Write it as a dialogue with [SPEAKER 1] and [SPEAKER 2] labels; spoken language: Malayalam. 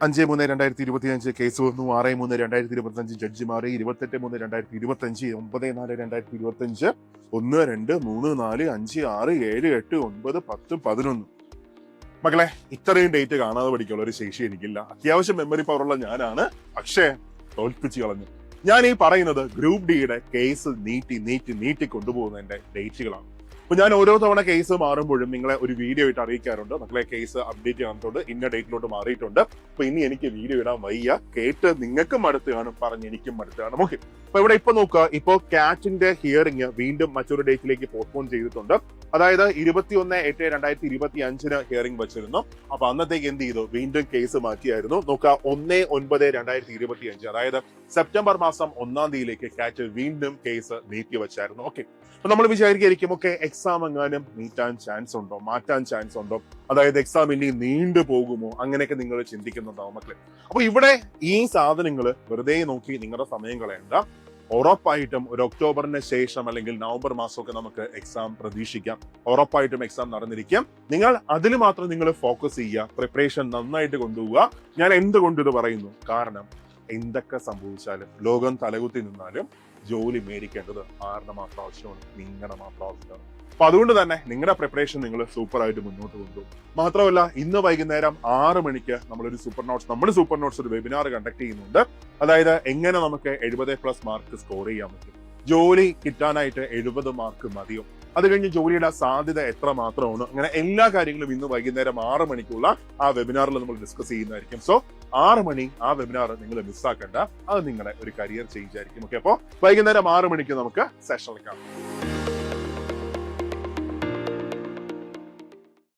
[SPEAKER 1] അഞ്ച് മൂന്ന് രണ്ടായിരത്തി ഇരുപത്തി അഞ്ച് കേസ് വന്നു. ആറ് മൂന്ന് രണ്ടായിരത്തി ഇരുപത്തി അഞ്ച് ജഡ്ജി മാറി. ഇരുപത്തെട്ട് മൂന്ന് രണ്ടായിരത്തി ഇരുപത്തഞ്ച് ഒമ്പത് നാല് രണ്ടായിരത്തി ഇരുപത്തി അഞ്ച് ഒന്ന് രണ്ട് മൂന്ന് നാല് അഞ്ച് ആറ് ഏഴ് എട്ട് ഒൻപത് പത്ത് പതിനൊന്ന്. മക്കളെ ഇത്രയും ഡേറ്റ് കാണാതെ പഠിക്കാനുള്ള ഒരു ശേഷി എനിക്കില്ല. അത്യാവശ്യം മെമ്മറി പവറുള്ള ഞാനാണ്. പക്ഷേ തോൽപ്പിച്ച് കളഞ്ഞു. ഞാൻ ഈ പറയുന്നത് ഗ്രൂപ്പ് ഡിയുടെ കേസ് നീട്ടി നീട്ടി നീട്ടി കൊണ്ടുപോകുന്നതിന്റെ ഡേറ്റുകളാണ് അപ്പൊ ഞാൻ ഓരോ തവണ കേസ് മാറുമ്പോഴും നിങ്ങളെ ഒരു വീഡിയോ ആയിട്ട് അറിയിക്കാറുണ്ട്. മക്കളെ കേസ് അപ്ഡേറ്റ് ചെയ്യാത്തതുകൊണ്ട് ഇന്ന ഡേറ്റിലോട്ട് മാറിയിട്ടുണ്ട്. അപ്പൊ ഇനി എനിക്ക് വീഡിയോ ഇടാൻ വയ്യ. കേട്ട് നിങ്ങൾക്കും അടുത്ത് കാണും. പറഞ്ഞ് എനിക്കും അടുത്ത് കാണും. ഓക്കെ അപ്പൊ ഇവിടെ ഇപ്പൊ നോക്കുക. ഇപ്പോ കാറ്റിന്റെ ഹിയറിംഗ് വീണ്ടും മറ്റൊരു ഡേറ്റിലേക്ക് പോസ്റ്റ്പോൺ ചെയ്തിട്ടുണ്ട്. അതായത് ഇരുപത്തി ഒന്ന് എട്ട് രണ്ടായിരത്തി ഇരുപത്തി അഞ്ചിന് ഹിയറിംഗ് വെച്ചിരുന്നു. അപ്പൊ അന്നത്തേക്ക് എന്ത് ചെയ്തു? വീണ്ടും കേസ് മാറ്റിയായിരുന്നു. നോക്കുക ഒന്ന് ഒൻപത് രണ്ടായിരത്തി ഇരുപത്തി അഞ്ച് അതായത് സെപ്റ്റംബർ മാസം ഒന്നാം തീയതിയിലേക്ക് കാറ്റ് വീണ്ടും കേസ് നീട്ടി വെച്ചായിരുന്നു. ഓക്കെ അപ്പൊ നമ്മൾ വിചാരിക്കായിരിക്കും ഒക്കെ എക്സാം എങ്ങാനും നീട്ടാൻ ചാൻസ് ഉണ്ടോ? മാറ്റാൻ ചാൻസ് ഉണ്ടോ? അതായത് എക്സാം ഇനി നീണ്ടു പോകുമോ? അങ്ങനെയൊക്കെ നിങ്ങൾ ചിന്തിക്കുന്നുണ്ടാവും മക്കളെ. അപ്പൊ ഇവിടെ ഈ സാധനങ്ങൾ വെറുതെ നോക്കി നിങ്ങളുടെ സമയം കളയണ്ട. ഉറപ്പായിട്ടും ഒരു ഒക്ടോബറിന് ശേഷം അല്ലെങ്കിൽ നവംബർ മാസമൊക്കെ നമുക്ക് എക്സാം പ്രതീക്ഷിക്കാം. ഉറപ്പായിട്ടും എക്സാം നടന്നിരിക്കും. നിങ്ങൾ അതിൽ മാത്രം നിങ്ങൾ ഫോക്കസ് ചെയ്യുക പ്രിപ്പറേഷൻ നന്നായിട്ട് കൊണ്ടുപോവുക. ഞാൻ എന്തുകൊണ്ട് ഇത് പറയുന്നു? കാരണം എന്തൊക്കെ സംഭവിച്ചാലും ലോകം തലകുത്തി നിന്നാലും ജോലി മേടിക്കേണ്ടത് ആരുടെ മാത്രം ആവശ്യമാണ്? നിങ്ങളുടെ മാത്രം ആവശ്യമാണ്. അപ്പൊ അതുകൊണ്ട് തന്നെ നിങ്ങളുടെ പ്രിപ്പറേഷൻ നിങ്ങൾ സൂപ്പർ ആയിട്ട് മുന്നോട്ട് കൊണ്ടുപോകും. മാത്രമല്ല ഇന്ന് വൈകുന്നേരം ആറ് മണിക്ക് നമ്മളൊരു സൂപ്പർ നോട്ട്സ് നമ്മൾ സൂപ്പർ നോട്ട്സ് ഒരു വെബിനാർ കണ്ടക്ട് ചെയ്യുന്നുണ്ട്. അതായത് എങ്ങനെ നമുക്ക് എഴുപത് പ്ലസ് മാർക്ക് സ്കോർ ചെയ്യാൻ പറ്റും. ജോലി കിട്ടാനായിട്ട് എഴുപത് മാർക്ക് മതിയോ? അത് കഴിഞ്ഞ് ജോലിയുടെ സാധ്യത എത്ര മാത്രമാണ്? അങ്ങനെ എല്ലാ കാര്യങ്ങളും ഇന്ന് വൈകുന്നേരം ആറ് മണിക്കുള്ള ആ വെബിനാറിൽ നമ്മൾ ഡിസ്കസ് ചെയ്യുന്നതായിരിക്കും. സോ ആറ് മണി ആ വെബിനാർ നിങ്ങൾ മിസ്സാക്കേണ്ട അത് നിങ്ങളുടെ ഒരു കരിയർ ചേഞ്ച് ആയിരിക്കും. ഓക്കെ അപ്പോൾ വൈകുന്നേരം ആറ് മണിക്ക് നമുക്ക് സെഷനിൽ കാണാം.